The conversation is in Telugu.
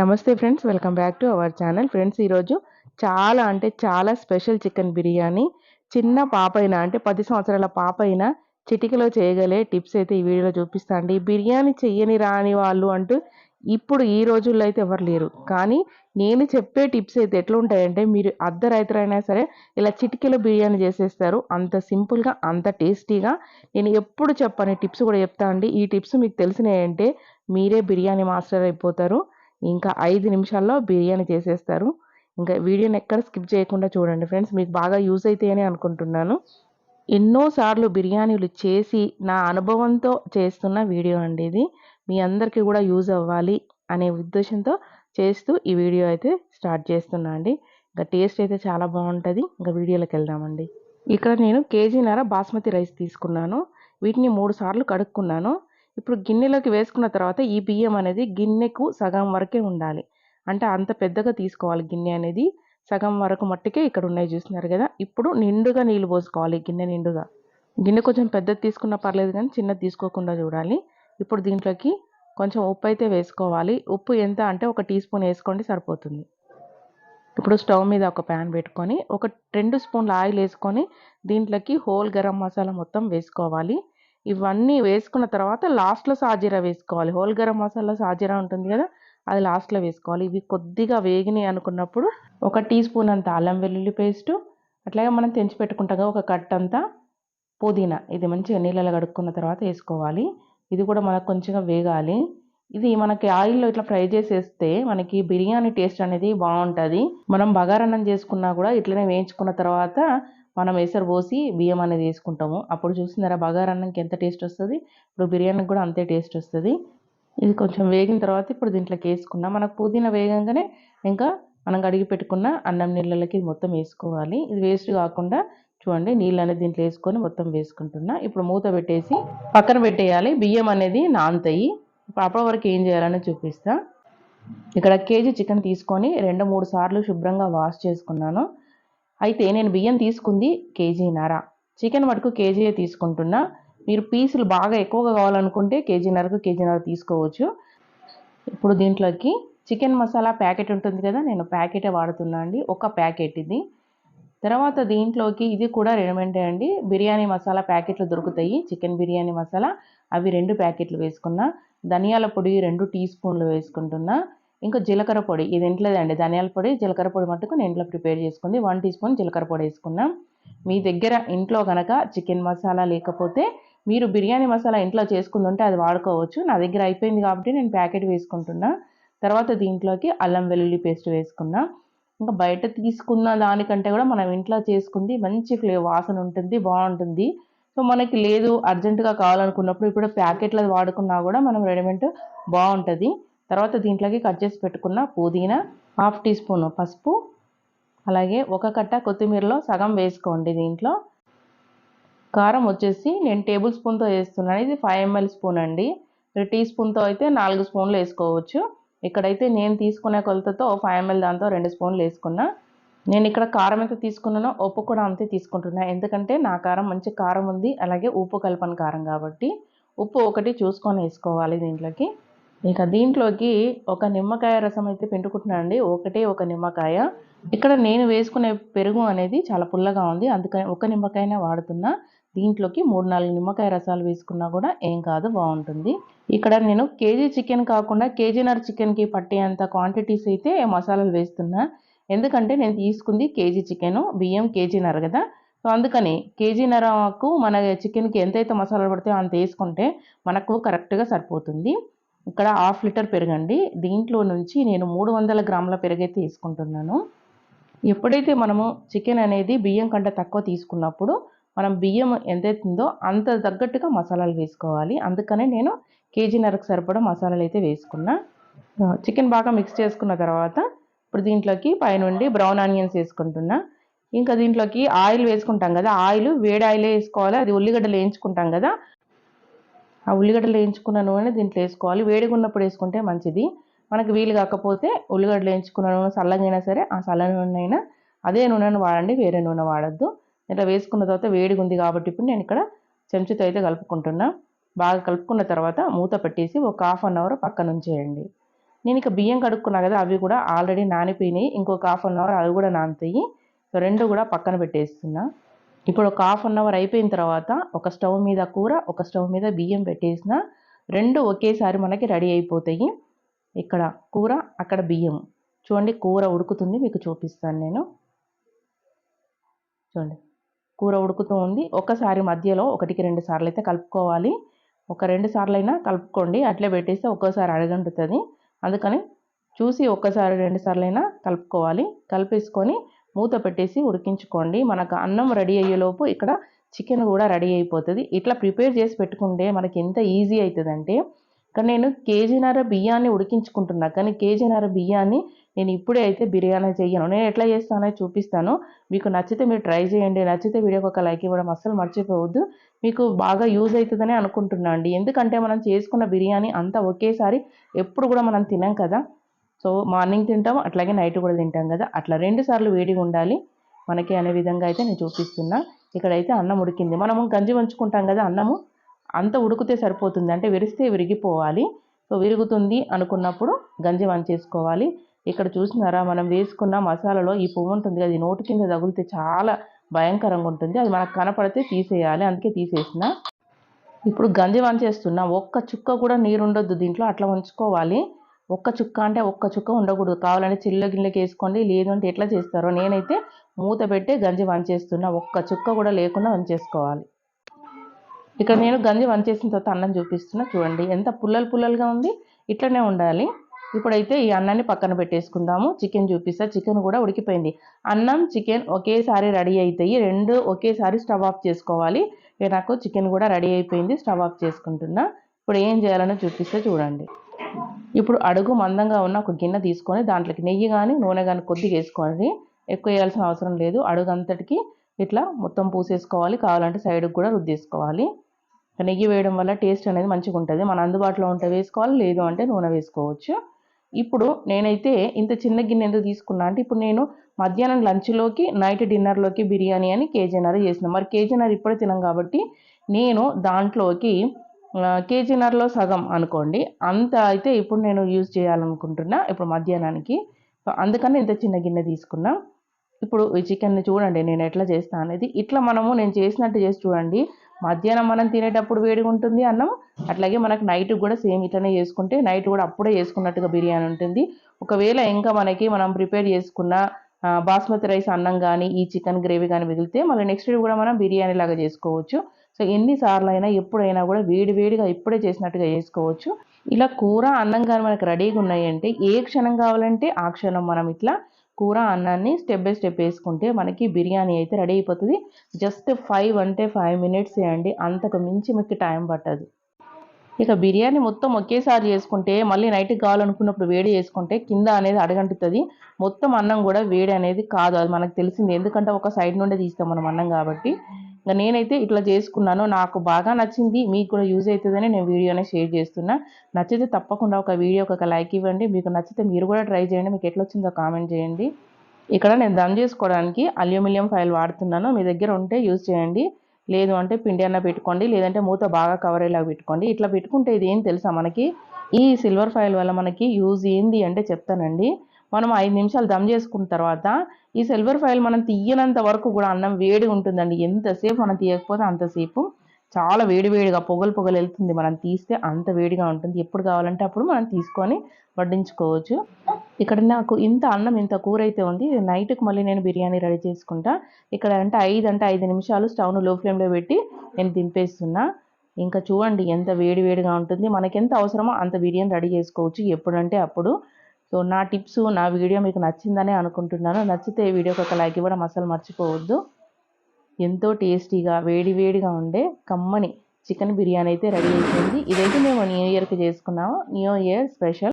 నమస్తే friends welcome back to our channel. Friends ఈరోజు చాలా అంటే చాలా స్పెషల్ చికెన్ బిర్యానీ. చిన్న పాప అయినా అంటే పది సంవత్సరాల పాప అయినా చిటికలో చేయగలే టిప్స్ అయితే ఈ వీడియోలో చూపిస్తా అండి. బిర్యానీ చెయ్యని రాని వాళ్ళు అంటూ ఇప్పుడు ఈ రోజుల్లో అయితే ఎవరు లేరు. కానీ నేను చెప్పే టిప్స్ అయితే ఎట్లా ఉంటాయంటే మీరు అర్ధ రైతులైనా సరే ఇలా చిటికలో బిర్యానీ చేసేస్తారు. అంత సింపుల్గా అంత టేస్టీగా. నేను ఎప్పుడు చెప్పని టిప్స్ కూడా చెప్తా అండి. ఈ టిప్స్ మీకు తెలిసినాయంటే మీరే బిర్యానీ మాస్టర్ అయిపోతారు. ఇంకా ఐదు నిమిషాల్లో బిర్యానీ చేసేస్తారు. ఇంకా వీడియోని ఎక్కడ స్కిప్ చేయకుండా చూడండి ఫ్రెండ్స్ మీకు బాగా యూజ్ అవుతాయని అనుకుంటున్నాను. ఎన్నోసార్లు బిర్యానీలు చేసి నా అనుభవంతో చేస్తున్న వీడియో అండి ఇది. మీ అందరికీ కూడా యూజ్ అవ్వాలి అనే ఉద్దేశంతో చేస్తూ ఈ వీడియో అయితే స్టార్ట్ చేస్తున్నా అండి. ఇంకా టేస్ట్ అయితే చాలా బాగుంటుంది. ఇంకా వీడియోలోకి వెళ్దామండి. ఇక్కడ నేను కేజీన్నర బాస్మతి రైస్ తీసుకున్నాను. వీటిని మూడు సార్లు కడుక్కున్నాను. ఇప్పుడు గిన్నెలోకి వేసుకున్న తర్వాత ఈ బియ్యం అనేది గిన్నెకు సగం వరకే ఉండాలి. అంటే అంత పెద్దగా తీసుకోవాలి గిన్నె అనేది. సగం వరకు మట్టికే ఇక్కడ ఉన్నాయి చూస్తున్నారు కదా. ఇప్పుడు నిండుగా నీళ్ళు పోసుకోవాలి గిన్నె నిండుగా. గిన్నె కొంచెం పెద్దది తీసుకున్నా పర్లేదు కానీ చిన్నది తీసుకోకుండా చూడాలి. ఇప్పుడు దీంట్లోకి కొంచెం ఉప్పు అయితే వేసుకోవాలి. ఉప్పు ఎంత అంటే ఒక టీ స్పూన్ వేసుకోండి సరిపోతుంది. ఇప్పుడు స్టవ్ మీద ఒక ప్యాన్ పెట్టుకొని ఒక రెండు స్పూన్ల ఆయిల్ వేసుకొని దీంట్లోకి హోల్ గరం మసాలా మొత్తం వేసుకోవాలి. ఇవన్నీ వేసుకున్న తర్వాత లాస్ట్లో సాజీరా వేసుకోవాలి. హోల్ గరం మసాలా సాజీరా ఉంటుంది కదా అది లాస్ట్లో వేసుకోవాలి. ఇవి కొద్దిగా వేగినాయి అనుకున్నప్పుడు ఒక టీ స్పూన్ అంత అల్లం వెల్లుల్లి పేస్టు అట్లాగే మనం తెంచి పెట్టుకుంటాగా ఒక కట్ అంతా పుదీనా. ఇది మంచిగా నీళ్ళలో కడుక్కున్న తర్వాత వేసుకోవాలి. ఇది కూడా మనకు కొంచెంగా వేగాలి. ఇది మనకి ఆయిల్లో ఇట్లా ఫ్రై చేసేస్తే మనకి బిర్యానీ టేస్ట్ అనేది బాగుంటుంది. మనం బగారన్నం చేసుకున్నా కూడా ఇట్లనే వేయించుకున్న తర్వాత మనం ఎసరు పోసి బియ్యం అనేది వేసుకుంటాము. అప్పుడు చూస్తున్నారా బగారన్నంకి ఎంత టేస్ట్ వస్తుంది? ఇప్పుడు బిర్యానీకి కూడా అంతే టేస్ట్ వస్తుంది. ఇది కొంచెం వేగిన తర్వాత ఇప్పుడు దీంట్లోకి వేసుకున్నాం. మనకు పుదీనా వేగంగానే ఇంకా మనం కడిగి పెట్టుకున్న అన్నం నీళ్ళకి మొత్తం వేసుకోవాలి. ఇది వేస్ట్ కాకుండా చూడండి నీళ్ళు అనేది దీంట్లో వేసుకొని మొత్తం వేసుకుంటున్నా. ఇప్పుడు మూత పెట్టేసి పక్కన పెట్టేయాలి. బియ్యం అనేది నానుతాయి. ఇప్పుడు అప్పటి వరకు ఏం చేయాలని చూపిస్తా. ఇక్కడ కేజీ చికెన్ తీసుకొని రెండు మూడు సార్లు శుభ్రంగా వాష్ చేసుకున్నాను. అయితే నేను బియ్యం తీసుకుంది కేజీన్నర చికెన్ మటుకు కేజీయే తీసుకుంటున్నా. మీరు పీసులు బాగా ఎక్కువగా కావాలనుకుంటే కేజీన్నరకు కేజీన్నర తీసుకోవచ్చు. ఇప్పుడు దీంట్లోకి చికెన్ మసాలా ప్యాకెట్ ఉంటుంది కదా నేను ప్యాకెటే వాడుతున్నా అండి. ఒక ప్యాకెట్ ఇది. తర్వాత దీంట్లోకి ఇది కూడా రెడీమేడ్ అండి. బిర్యానీ మసాలా ప్యాకెట్లు దొరుకుతాయి. చికెన్ బిర్యానీ మసాలా. అవి రెండు ప్యాకెట్లు వేసుకున్నా. ధనియాల పొడి రెండు టీ స్పూన్లు వేసుకుంటున్నా. ఇంకా జీలకర్ర పొడి. ఇది ఇంట్లోదండి ధనియాల పొడి జీలకర్ర పొడి మట్టుకు నేను ఇంట్లో ప్రిపేర్ చేసుకుంది. వన్ టీ స్పూన్ జీలకర్ర పొడి వేసుకున్నాం. మీ దగ్గర ఇంట్లో కనుక చికెన్ మసాలా లేకపోతే మీరు బిర్యానీ మసాలా ఇంట్లో చేసుకుని ఉంటే అది వాడుకోవచ్చు. నా దగ్గర అయిపోయింది కాబట్టి నేను ప్యాకెట్ వేసుకుంటున్నా. తర్వాత దీంట్లోకి అల్లం వెల్లుల్లి పేస్ట్ వేసుకున్నా. ఇంకా బయట తీసుకున్న దానికంటే కూడా మనం ఇంట్లో చేసుకుంది మంచి ఫ్లే వాసన ఉంటుంది బాగుంటుంది. సో మనకి లేదు అర్జెంటుగా కావాలనుకున్నప్పుడు ఇప్పుడు ప్యాకెట్లు వాడుకున్నా కూడా మనం రెడీమేడ్ బాగుంటుంది. తర్వాత దీంట్లోకి కట్ చేసి పెట్టుకున్న పుదీనా హాఫ్ టీ స్పూన్ పసుపు అలాగే ఒక కట్ట కొత్తిమీరలో సగం వేసుకోండి దీంట్లో. కారం వచ్చేసి నేను టేబుల్ స్పూన్తో వేస్తున్నాను. ఇది ఫైవ్ ఎంఎల్ స్పూన్ అండి. టీ స్పూన్తో అయితే నాలుగు స్పూన్లు వేసుకోవచ్చు. ఇక్కడైతే నేను తీసుకునే కొలతతో ఫైవ్ ఎంఎల్ దాంతో రెండు స్పూన్లు వేసుకున్నా. నేను ఇక్కడ కారం ఎంత తీసుకున్నానో ఉప్పు కూడా అంతే తీసుకుంటున్నా. ఎందుకంటే నా కారం మంచి కారం ఉంది. అలాగే ఉప్పు కలపని కారం కాబట్టి ఉప్పు ఒకటి చూసుకొని వేసుకోవాలి దీంట్లోకి. ఇక దీంట్లోకి ఒక నిమ్మకాయ రసం అయితే పిండుకుంటున్నానండి ఒకటే ఒక నిమ్మకాయ. ఇక్కడ నేను వేసుకునే పెరుగు అనేది చాలా పుల్లగా ఉంది. అందుకని ఒక నిమ్మకాయనే వాడుతున్నా. దీంట్లోకి మూడు నాలుగు నిమ్మకాయ రసాలు వేసుకున్నా కూడా ఏం కాదు బాగుంటుంది. ఇక్కడ నేను కేజీ చికెన్ కాకుండా కేజీనర్ చికెన్కి పట్టేంత క్వాంటిటీస్ అయితే మసాలాలు వేస్తున్నా. ఎందుకంటే నేను తీసుకుంది కేజీ చికెన్ బియ్యం కేజీనర్ కదా. సో అందుకని కేజీనరకు మన చికెన్కి ఎంతైతే మసాలాలు పడితే అంత వేసుకుంటే మనకు కరెక్ట్గా సరిపోతుంది. ఇక్కడ హాఫ్ లీటర్ పెరగండి. దీంట్లో నుంచి నేను మూడు వందల గ్రాముల పెరుగైతే తీసుకుంటున్నాను. ఎప్పుడైతే మనము చికెన్ అనేది బియ్యం కంటే తక్కువ తీసుకున్నప్పుడు మనం బియ్యం ఎంతైతుందో అంత తగ్గట్టుగా మసాలాలు వేసుకోవాలి. అందుకనే నేను కేజీన్నరకు సరిపడా మసాలాలు అయితే వేసుకున్నా. చికెన్ బాగా మిక్స్ చేసుకున్న తర్వాత ఇప్పుడు దీంట్లోకి పైనుండి బ్రౌన్ ఆనియన్స్ వేసుకుంటున్నా. ఇంకా దీంట్లోకి ఆయిల్ వేసుకుంటాం కదా ఆయిల్ వేడి ఆయిలే వేసుకోవాలి. అది ఉల్లిగడ్డలు వేయించుకుంటాం కదా ఆ ఉల్లిగడ్డలు వేయించుకున్న నూనె దీంట్లో వేసుకోవాలి. వేడిగా ఉన్నప్పుడు వేసుకుంటే మంచిది. మనకు వీలు కాకపోతే ఉల్లిగడ్డలు వేయించుకున్న నూనె చల్లగైనా సరే ఆ చల్ల నూనె అయినా అదే నూనెను వాడండి వేరే నూనె వాడద్దు. ఇట్లా వేసుకున్న తర్వాత వేడిగా ఉంది కాబట్టి ఇప్పుడు నేను ఇక్కడ చెంచుతో అయితే కలుపుకుంటున్నా. బాగా కలుపుకున్న తర్వాత మూత పెట్టేసి ఒక హాఫ్ అన్ అవర్ పక్కన ఉంచేయండి. నేను ఇక బియ్యం కడుక్కున్నా కదా అవి కూడా ఆల్రెడీ నానిపోయినాయి. ఇంకొక హాఫ్ అన్ అవర్ అవి కూడా నానుతాయి. సో రెండు కూడా పక్కన పెట్టేస్తున్నా. ఇప్పుడు ఒక హాఫ్ అన్ అవర్ అయిపోయిన తర్వాత ఒక స్టవ్ మీద కూర ఒక స్టవ్ మీద బియ్యం పెట్టేసిన రెండు ఒకేసారి మనకి రెడీ అయిపోతాయి. ఇక్కడ కూర అక్కడ బియ్యం. చూడండి కూర ఉడుకుతుంది మీకు చూపిస్తాను నేను. చూడండి కూర ఉడుకుతూ ఉంది. ఒకసారి మధ్యలో ఒకటికి రెండు సార్లు అయితే కలుపుకోవాలి. ఒక రెండు సార్లు అయినా కలుపుకోండి. అట్లే పెట్టేస్తే ఒక్కోసారి అడగంటుతుంది అందుకని చూసి ఒక్కసారి రెండు సార్లు అయినా కలుపుకోవాలి. కలిపేసుకొని మూత పెట్టేసి ఉడికించుకోండి. మనకు అన్నం రెడీ అయ్యేలోపు ఇక్కడ చికెన్ కూడా రెడీ అయిపోతుంది. ఇట్లా ప్రిపేర్ చేసి పెట్టుకుంటే మనకి ఎంత ఈజీ అవుతుందంటే కానీ నేను కేజీన్నర బియ్యాన్ని ఉడికించుకుంటున్నా కానీ కేజీన్నర బియ్యాన్ని నేను ఇప్పుడే అయితే బిర్యానీ చేయను నేను ఎట్లా చేస్తానో చూపిస్తాను. మీకు నచ్చితే మీరు ట్రై చేయండి. నచ్చితే వీడియోకి ఒక లైక్ ఇవ్వడం అస్సలు మర్చిపోవద్దు. మీకు బాగా యూజ్ అవుతుందని అనుకుంటున్నాను అండి. ఎందుకంటే మనం చేసుకున్న బిర్యానీ అంతా ఒకేసారి ఎప్పుడు కూడా మనం తినాం కదా. సో మార్నింగ్ తింటాం అట్లాగే నైట్ కూడా తింటాం కదా. అట్లా రెండు సార్లు వేడిగా ఉండాలి. మనకి అనే విధంగా అయితే నేను చూపిస్తున్నా. ఇక్కడైతే అన్నం ఉడికింది. మనము గంజి వంచుకుంటాం కదా అన్నము అంత ఉడికితే సరిపోతుంది. అంటే విరిస్తే విరిగిపోవాలి. సో విరుగుతుంది అనుకున్నప్పుడు గంజి వంచేసుకోవాలి. ఇక్కడ చూసినారా మనం వేసుకున్న మసాలాలో ఈ పువ్వు ఉంటుంది అది నోటి కింద తగిలితే చాలా భయంకరంగా ఉంటుంది. అది మనకు కనపడితే తీసేయాలి. అందుకే తీసేసిన. ఇప్పుడు గంజి వంచేస్తున్నా. ఒక్క చుక్క కూడా నీరు ఉండొద్దు దీంట్లో. అట్లా వంచుకోవాలి. ఒక్క చుక్క అంటే ఒక్క చుక్క ఉండకూడదు. కావాలంటే చిల్ల గిన్నెకి వేసుకోండి లేదు అంటే ఎట్లా చేస్తారో. నేనైతే మూత పెట్టి గంజి వంచేస్తున్నా. ఒక్క చుక్క కూడా లేకుండా వంచేసుకోవాలి. ఇక్కడ నేను గంజి వంచేసిన తర్వాత అన్నం చూపిస్తున్నా. చూడండి ఎంత పుల్లలు పుల్లలుగా ఉంది. ఇట్లనే ఉండాలి. ఇప్పుడైతే ఈ అన్నాన్ని పక్కన పెట్టేసుకుందాము. చికెన్ చూపిస్తా. చికెన్ కూడా ఉడికిపోయింది. అన్నం చికెన్ ఒకేసారి రెడీ అవుతాయి రెండు ఒకేసారి స్టవ్ ఆఫ్ చేసుకోవాలి. నాకు చికెన్ కూడా రెడీ అయిపోయింది. స్టవ్ ఆఫ్ చేసుకుంటున్నా. ఇప్పుడు ఏం చేయాలనో చూపిస్తే. చూడండి. ఇప్పుడు అడుగు మందంగా ఉన్న ఒక గిన్నె తీసుకొని దాంట్లోకి నెయ్యి కానీ నూనె కానీ కొద్దిగా వేసుకోండి. ఎక్కువ వేయాల్సిన అవసరం లేదు. అడుగు అంతటికి ఇట్లా మొత్తం పూసేసుకోవాలి. కావాలంటే సైడ్కి కూడా రుద్దేసుకోవాలి. నెయ్యి వేయడం వల్ల టేస్ట్ అనేది మంచిగా ఉంటుంది. మన అందుబాటులో ఉంటే వేసుకోవాలి లేదు అంటే నూనె వేసుకోవచ్చు. ఇప్పుడు నేనైతే ఇంత చిన్న గిన్నె ఎందుకు తీసుకున్నా అంటే ఇప్పుడు నేను మధ్యాహ్నం లంచ్లోకి నైట్ డిన్నర్లోకి బిర్యానీ అని కేజీన్నర చేసిన మరి కేజీన్నర ఇప్పుడే తినం కాబట్టి నేను దాంట్లోకి కేజీన్నరలో సగం అనుకోండి. అంత అయితే ఇప్పుడు నేను యూజ్ చేయాలనుకుంటున్నా ఇప్పుడు మధ్యాహ్నానికి. అందుకని ఇంత చిన్న గిన్నె తీసుకున్నా. ఇప్పుడు ఈ చికెన్ని చూడండి నేను ఎట్లా చేస్తాను అనేది. ఇట్లా మనము నేను చేసినట్టు చేసి చూడండి. మధ్యాహ్నం మనం తినేటప్పుడు వేడిగా ఉంటుంది అన్నం. అట్లాగే మనకు నైట్ కూడా సేమ్ ఇట్లనే చేసుకుంటే నైట్ కూడా అప్పుడే చేసుకున్నట్టుగా బిర్యానీ ఉంటుంది. ఒకవేళ ఇంకా మనకి మనం ప్రిపేర్ చేసుకున్న బాస్మతి రైస్ అన్నం కానీ ఈ చికెన్ గ్రేవీ కానీ మిగిలితే మళ్ళీ నెక్స్ట్ డే కూడా మనం బిర్యానీ లాగా చేసుకోవచ్చు. సో ఎన్నిసార్లు అయినా ఎప్పుడైనా కూడా వేడి వేడిగా ఇప్పుడే చేసినట్టుగా చేసుకోవచ్చు ఇలా కూర అన్నం కానీ మనకు రెడీగా ఉన్నాయంటే ఏ క్షణం కావాలంటే ఆ క్షణం మనం ఇట్లా కూర అన్నాన్ని స్టెప్ బై స్టెప్ వేసుకుంటే మనకి బిర్యానీ అయితే రెడీ అయిపోతుంది. జస్ట్ ఫైవ్ అంటే ఫైవ్ మినిట్స్ అండి అంతకు మించి మీకు టైం పట్టదు. ఇక బిర్యానీ మొత్తం ఒకేసారి చేసుకుంటే మళ్ళీ నైట్కి కావాలనుకున్నప్పుడు వేడి చేసుకుంటే కింద అనేది అడగంటుతుంది. మొత్తం అన్నం కూడా వేడి అనేది కాదు అది మనకు తెలిసింది. ఎందుకంటే ఒక సైడ్ నుండే తీస్తాం మనం అన్నం కాబట్టి. ఇంకా నేనైతే ఇట్లా చేసుకున్నాను. నాకు బాగా నచ్చింది. మీకు కూడా యూజ్ అవుతుందని నేను వీడియోనే షేర్ చేస్తున్నా. నచ్చితే తప్పకుండా ఒక వీడియోకి ఒక లైక్ ఇవ్వండి. మీకు నచ్చితే మీరు కూడా ట్రై చేయండి. మీకు ఎట్లా వచ్చిందో కామెంట్ చేయండి. ఇక్కడ నేను దమ్ చేసుకోవడానికి అల్యూమినియం ఫైల్ వాడుతున్నాను. మీ దగ్గర ఉంటే యూజ్ చేయండి. లేదు అంటే పిండి అన్న పెట్టుకోండి. లేదంటే మూత బాగా కవర్ అయ్యేలాగా పెట్టుకోండి. ఇట్లా పెట్టుకుంటే ఇది ఏం తెలుసా మనకి? ఈ సిల్వర్ ఫైల్ వల్ల మనకి యూజ్ ఏంది అంటే చెప్తానండి. మనం ఐదు నిమిషాలు దమ్ చేసుకున్న తర్వాత ఈ సిల్వర్ ఫైల్ మనం తీయనంత వరకు కూడా అన్నం వేడిగా ఉంటుందండి. ఎంతసేపు మనం తీయకపోతే అంతసేపు చాలా వేడి వేడిగా పొగలు పొగలు వెళ్తుంది. మనం తీస్తే అంత వేడిగా ఉంటుంది. ఎప్పుడు కావాలంటే అప్పుడు మనం తీసుకొని వడ్డించుకోవచ్చు. ఇక్కడ నాకు ఇంత అన్నం ఇంత కూర అయితే ఉంది. నైట్కి మళ్ళీ నేను బిర్యానీ రెడీ చేసుకుంటా. ఇక్కడ అంటే ఐదు అంటే ఐదు నిమిషాలు స్టవ్ను లో ఫ్లేమ్లో పెట్టి నేను దింపేస్తున్నా. ఇంకా చూడండి ఎంత వేడి వేడిగా ఉంటుంది. మనకి ఎంత అవసరమో అంత బిర్యానీ రెడీ చేసుకోవచ్చు. ఎప్పుడంటే అప్పుడు సో నా టిప్స్ నా వీడియో మీకు నచ్చిందనే అనుకుంటున్నాను. నచ్చితే ఈ వీడియోకి ఒక లైక్ ఇవ్వడం అసలు మర్చిపోవద్దు. ఎంతో టేస్టీగా వేడి వేడిగా ఉండే కమ్మని చికెన్ బిర్యానీ అయితే రెడీ అయిపోయింది. ఇదైతే మేము న్యూ ఇయర్కి చేసుకున్నాము. New year special.